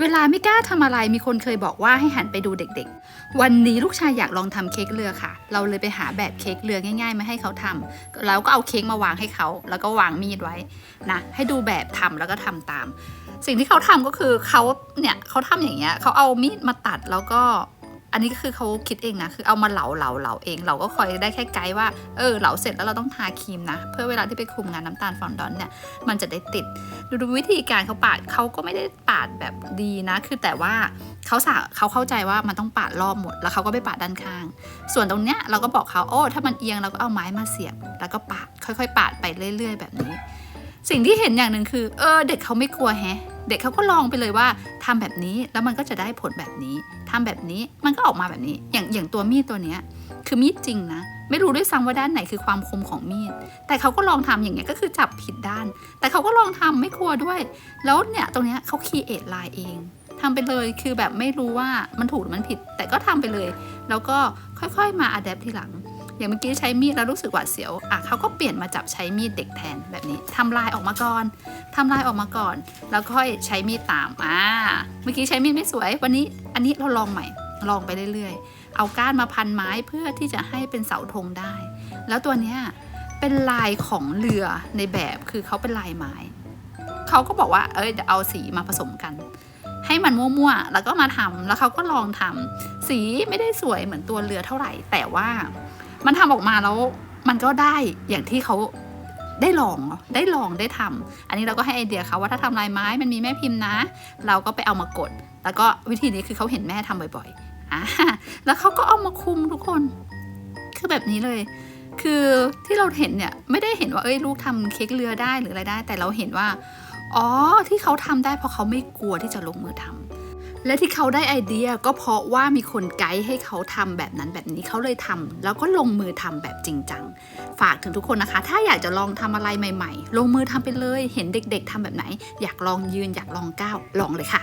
เวลาไม่กล้าทำอะไรมีคนเคยบอกว่าให้หันไปดูเด็กๆ วันนี้ลูกชายอยากลองทำเค้กเรือค่ะ เราเลยไปหาแบบเค้กเรือง่ายๆมาให้เขาทำแล้วก็เอาเค้กมาวางให้เขา แล้วก็วางมีดไว้นะให้ดูแบบทำแล้วก็ทำตาม สิ่งที่เขาทำก็คือเขาเนี่ยเขาทำอย่างเงี้ยเขาเอามีดมาตัดแล้วก็ อันนี้ก็คือเขาคิดเองนะคือเอามาเหลาเหลาเหลาเอง เราก็คอยได้แค่ไกด์ว่าเออเหลาเสร็จแล้วเราต้องทาครีมนะ เพื่อเวลาที่ไปคุมงานน้ำตาลฟอนดอนเนี่ยมันจะได้ติดดูดูวิธีการเขาปาดเขาก็ไม่ได้ปาดแบบดีนะ คือแต่ว่าเขาสาเขาเข้าใจว่ามันต้องปาดรอบหมด แล้วเขาก็ไปปาดด้านข้าง ส่วนตรงเนี้ยเราก็บอกเขาโอ้ถ้ามันเอียงเราก็เอาไม้มาเสียบ แล้วก็ปาดค่อยๆ ปาดไปเรื่อย ๆ แบบนี้ สิ่งที่เห็นอย่างหนึ่งคือ เออ เด็กเขาไม่กลัวแฮะ เด็กเขาก็ลองไปเลยว่าทำแบบนี้แล้วมันก็จะได้ผลแบบนี้ทำแบบนี้มันก็ออกมาแบบนี้ อย่างอย่างตัวมีดตัวเนี้ยคือมีดจริงนะ ไม่รู้ด้วยซ้ำว่าด้านไหนคือความคมของมีด แต่เขาก็ลองทำอย่างเงี้ยก็คือจับผิดด้าน แต่เขาก็ลองทำไม่กลัวด้วย แล้วเนี่ยตรงเนี้ยเขาคีเอทลายเองทำไปเลยคือแบบไม่รู้ว่ามันถูกหรือมันผิด แต่ก็ทำไปเลย แล้วก็ค่อยๆมาอัดแอปทีหลัง อย่างเมื่อกี้ใช้มีดแล้วรู้สึกหวาดเสียวอะเขาก็เปลี่ยนมาจับใช้มีดเด็กแทนแบบนี้ทำลายออกมาก่อนทำลายออกมาก่อน แล้วค่อยใช้มีดตามอ่าเมื่อกี้ใช้มีดไม่สวย วันนี้อันนี้เราลองใหม่ ลองไปเรื่อยๆ เอาก้านมาพันไม้เพื่อที่จะให้เป็นเสาธงได้ แล้วตัวเนี้ยเป็นลายของเรือในแบบคือเขาเป็นลายไม้เขาก็บอกว่าเอ้ยเดี๋ยวเอาสีมาผสมกันให้มันมั่วๆ แล้วก็มาทำแล้วเขาก็ลองทำสีไม่ได้สวยเหมือนตัวเรือเท่าไหร่ แต่ว่า มันทำออกมาแล้วมันก็ได้อย่างที่เขาได้ลองได้ลองได้ทำอันนี้เราก็ให้ไอเดียเขาว่าถ้าทำลายไม้มันมีแม่พิมพ์นะ เราก็ไปเอามากด แล้วก็วิธีนี้คือเขาเห็นแม่ทำบ่อยๆอ่าแล้วเขาก็เอามาคุมทุกคน คือแบบนี้เลย คือที่เราเห็นเนี่ยไม่ได้เห็นว่าเอ้ยลูกทำเค้กเรือได้หรืออะไรได้ แต่เราเห็นว่า อ๋อที่เขาทำได้เพราะเขาไม่กลัวที่จะลงมือทำ และที่เขาได้ไอเดียก็เพราะว่ามีคนไกด์ให้เขาทำแบบนั้นแบบนี้เขาเลยทำแล้วก็ลงมือทำแบบจริงจัง ฝากถึงทุกคนนะคะ ถ้าอยากจะลองทำอะไรใหม่ ๆ ลงมือทำไปเลย เห็นเด็ก ๆทำแบบไหน อยากลองยืนอยากลองก้าวลองเลยค่ะ